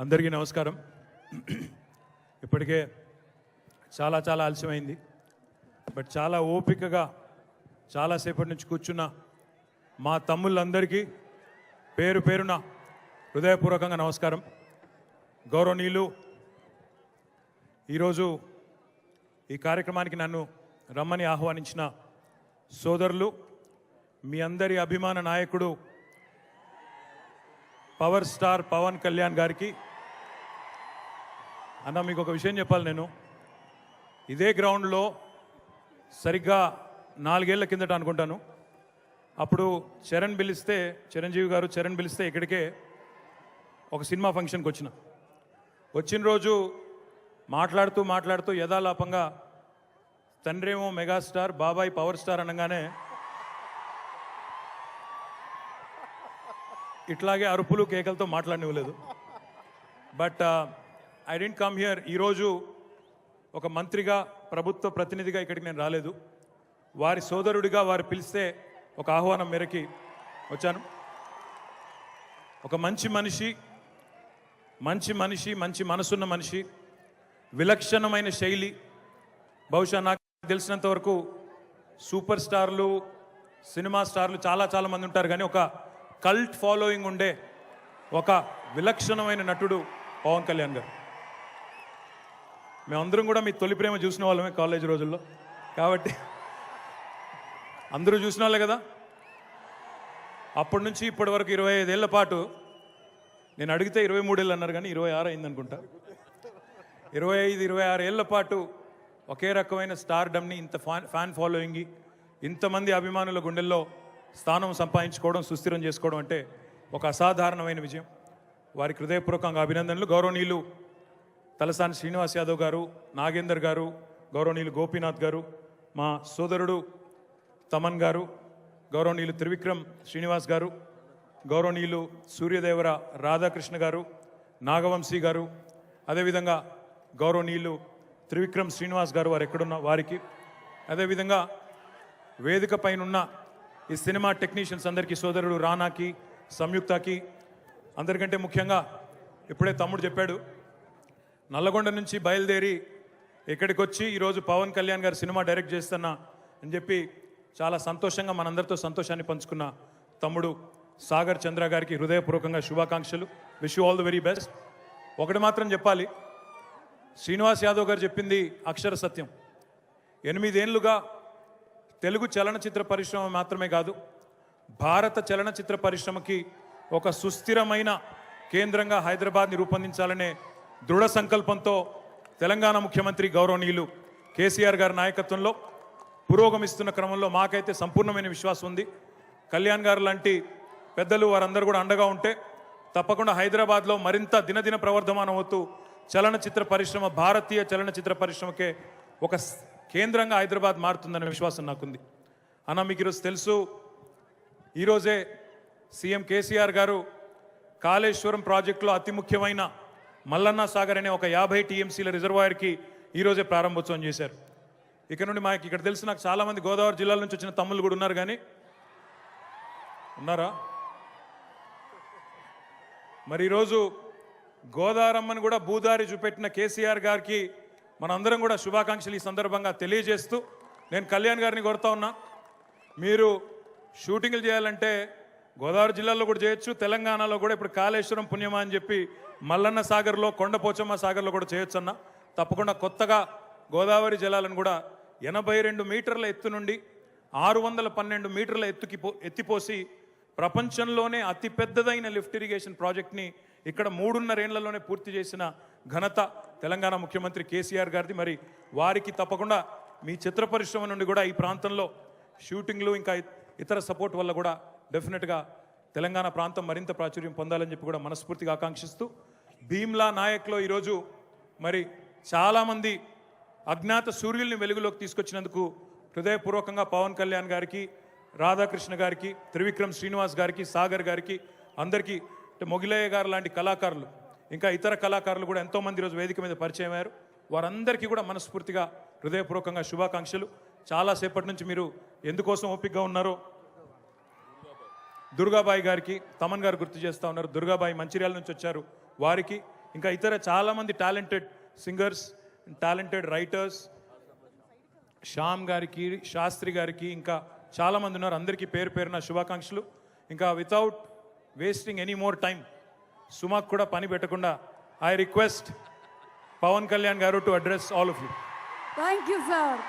అందరికీ నమస్కారం. ఇప్పటికే చాలా చాలా ఆలస్యమైంది. బట్ చాలా ఓపికగా చాలాసేపటి నుంచి కూర్చున్న మా తమ్ముళ్ళందరికీ పేరు పేరున హృదయపూర్వకంగా నమస్కారం. గౌరవనీయులు ఈరోజు ఈ కార్యక్రమానికి నన్ను రమ్మని ఆహ్వానించిన సోదరులు మీ అందరి అభిమాన నాయకుడు పవర్ స్టార్ పవన్ కళ్యాణ్ గారికి. అన్న మీకు ఒక విషయం చెప్పాలి నేను. ఇదే గ్రౌండ్లో సరిగ్గా నాలుగేళ్ళ కిందట అనుకుంటాను. అప్పుడు చరణ్ పిలిస్తే చిరంజీవి గారు చరణ్ పిలిస్తే ఇక్కడికే ఒక సినిమా ఫంక్షన్కి వచ్చిన. వచ్చిన రోజు మాట్లాడుతూ మాట్లాడుతూ యథాలాపంగా తండ్రేమో మెగాస్టార్ బాబాయ్ పవర్ స్టార్ అనగానే ఇట్లాగే అరుపులు కేకలతో మాట్లాడనివ్వలేదు. But I didn't come here ఈరోజు ఒక మంత్రిగా ప్రభుత్వ ప్రతినిధిగా ఇక్కడికి నేను రాలేదు. వారి సోదరుడిగా వారు పిలిస్తే ఒక ఆహ్వానం మేరకి వచ్చాను. ఒక మంచి మనిషి మంచి మనిషి మంచి మనసున్న మనిషి విలక్షణమైన శైలి. బహుశా నాకు తెలిసినంత వరకు సూపర్ స్టార్లు సినిమా స్టార్లు చాలా చాలా మంది ఉంటారు. కానీ ఒక కల్ట్ ఫాలోయింగ్ ఉండే ఒక విలక్షణమైన నటుడు పవన్ కళ్యాణ్ గారు. మేమందరం కూడా మీ తొలి ప్రేమ చూసిన వాళ్ళమే కాలేజ్ రోజుల్లో. కాబట్టి అందరూ చూసిన వాళ్ళే కదా? అప్పటి నుంచి ఇప్పటి వరకు ఇరవై ఐదేళ్ళ పాటు నేను అడిగితే ఇరవై మూడేళ్ళు అన్నారు కానీ ఇరవై ఆరు అయింది అనుకుంటా. ఇరవై ఐదు ఇరవై ఆరు ఏళ్ళ పాటు ఒకే రకమైన స్టార్ డమ్ని ఇంత ఫ్యాన్ ఫ్యాన్ ఫాలోయింగ్ ఇంతమంది అభిమానుల గుండెల్లో స్థానం సంపాదించుకోవడం సుస్థిరం చేసుకోవడం అంటే ఒక అసాధారణమైన విజయం. వారికి హృదయపూర్వకంగా అభినందనలు. గౌరవనీయులు తలసాని శ్రీనివాస్ యాదవ్ గారు నాగేందర్ గారు గౌరవనీయులు గోపీనాథ్ గారు మా సోదరుడు తమన్ గారు గౌరవనీయులు త్రివిక్రమ్ శ్రీనివాస్ గారు గౌరవనీయులు సూర్యదేవర రాధాకృష్ణ గారు నాగవంశీ గారు అదేవిధంగా గౌరవనీయులు త్రివిక్రమ్ శ్రీనివాస్ గారు వారు ఎక్కడున్న వారికి అదేవిధంగా వేదిక పైనున్న ఈ సినిమా టెక్నీషియన్స్ అందరికీ సోదరుడు రానాకి సంయుక్తకి అందరికంటే ముఖ్యంగా ఇప్పుడే తమ్ముడు చెప్పాడు నల్లగొండ నుంచి బయలుదేరి ఇక్కడికి వచ్చి ఈరోజు పవన్ కళ్యాణ్ గారు సినిమా డైరెక్ట్ చేస్తున్నా అని చెప్పి చాలా సంతోషంగా మనందరితో సంతోషాన్ని పంచుకున్న తమ్ముడు సాగర్ చంద్ర గారికి హృదయపూర్వకంగా శుభాకాంక్షలు. Wish you all the very best ఒకటి మాత్రం చెప్పాలి. శ్రీనివాస్ యాదవ్ గారు చెప్పింది అక్షర సత్యం. ఎనిమిదేళ్ళుగా తెలుగు చలనచిత్ర పరిశ్రమ మాత్రమే కాదు భారత చలనచిత్ర పరిశ్రమకి ఒక సుస్థిరమైన కేంద్రంగా హైదరాబాద్ని రూపొందించాలనే దృఢ సంకల్పంతో తెలంగాణ ముఖ్యమంత్రి గౌరవనీయులు కేసీఆర్ గారి నాయకత్వంలో పురోగమిస్తున్న క్రమంలో మాకైతే సంపూర్ణమైన విశ్వాసం ఉంది. కళ్యాణ్ గారు లాంటి పెద్దలు వారందరూ కూడా అండగా ఉంటే తప్పకుండా హైదరాబాద్లో మరింత దినదిన ప్రవర్ధమానం అవుతూ చలనచిత్ర పరిశ్రమ భారతీయ చలనచిత్ర పరిశ్రమకే ఒక కేంద్రంగా హైదరాబాద్ మారుతుందనే విశ్వాసం నాకుంది. అన్న మీకు ఈరోజు తెలుసు ఈరోజే సీఎం కేసీఆర్ గారు కాళేశ్వరం ప్రాజెక్టులో అతి ముఖ్యమైన మల్లన్న సాగర్ అనే ఒక యాభై టీఎంసీల రిజర్వాయర్కి ఈరోజే ప్రారంభోత్సవం చేశారు. ఇక్కడ నుండి మాకు ఇక్కడ తెలుసు నాకు చాలామంది గోదావరి జిల్లాల నుంచి వచ్చిన తమ్ముళ్ళు కూడా ఉన్నారు కానీ. ఉన్నారా? మరి ఈరోజు గోదారమ్మని కూడా భూదారి చూపెట్టిన కేసీఆర్ గారికి మనందరం కూడా శుభాకాంక్షలు ఈ సందర్భంగా తెలియజేస్తూ నేను కళ్యాణ్ గారిని కోరుతా ఉన్నా. మీరు షూటింగ్లు చేయాలంటే గోదావరి జిల్లాలో కూడా చేయొచ్చు తెలంగాణలో కూడా ఇప్పుడు కాళేశ్వరం పుణ్యమా అని చెప్పి మల్లన్న సాగర్లో కొండపోచమ్మ సాగర్లో కూడా చేయొచ్చు అన్న. తప్పకుండా కొత్తగా గోదావరి జలాలను కూడా ఎనభై రెండు మీటర్ల ఎత్తు నుండి ఆరు వందల పన్నెండు మీటర్ల ఎత్తుకి పో- ఎత్తిపోసి ప్రపంచంలోనే అతి పెద్దదైన లిఫ్ట్ ఇరిగేషన్ ప్రాజెక్ట్ని ఇక్కడ మూడున్నరేళ్ళలోనే పూర్తి చేసిన ఘనత తెలంగాణ ముఖ్యమంత్రి కేసీఆర్ గారిది. మరి వారికి తప్పకుండా మీ చిత్ర పరిశ్రమ నుండి కూడా ఈ ప్రాంతంలో షూటింగ్లు ఇంకా ఇతర సపోర్ట్ వల్ల కూడా డెఫినెట్గా తెలంగాణ ప్రాంతం మరింత ప్రాచుర్యం పొందాలని చెప్పి కూడా మనస్ఫూర్తిగా ఆకాంక్షిస్తూ భీమ్లా నాయక్లో ఈరోజు మరి చాలామంది అజ్ఞాత సూర్యుల్ని వెలుగులోకి తీసుకొచ్చినందుకు హృదయపూర్వకంగా పవన్ కళ్యాణ్ గారికి రాధాకృష్ణ గారికి త్రివిక్రమ్ శ్రీనివాస్ గారికి సాగర్ గారికి అందరికీ మొగిలయ్య గారు లాంటి కళాకారులు ఇంకా ఇతర కళాకారులు కూడా ఎంతోమంది ఈరోజు వేదిక మీద పరిచయం అయ్యారు. వారందరికీ కూడా మనస్ఫూర్తిగా హృదయపూర్వకంగా శుభాకాంక్షలు. చాలాసేపటి నుంచి మీరు ఎందుకోసం ఓపికగా ఉన్నారో దుర్గాబాయి గారికి తమన్ గారు గుర్తు చేస్తా ఉన్నారు. దుర్గాబాయి మంచిర్యాల నుంచి వచ్చారు వారికి. ఇంకా ఇతర చాలామంది talented singers talented writers Shyam గారికి శాస్త్రి గారికి ఇంకా చాలామంది ఉన్నారు. అందరికీ పేరు పేరున శుభాకాంక్షలు. ఇంకా without wasting any more time sumac కూడా పని పెట్టకుండా I request Pawan Kalyan garu to address all of you thank you sir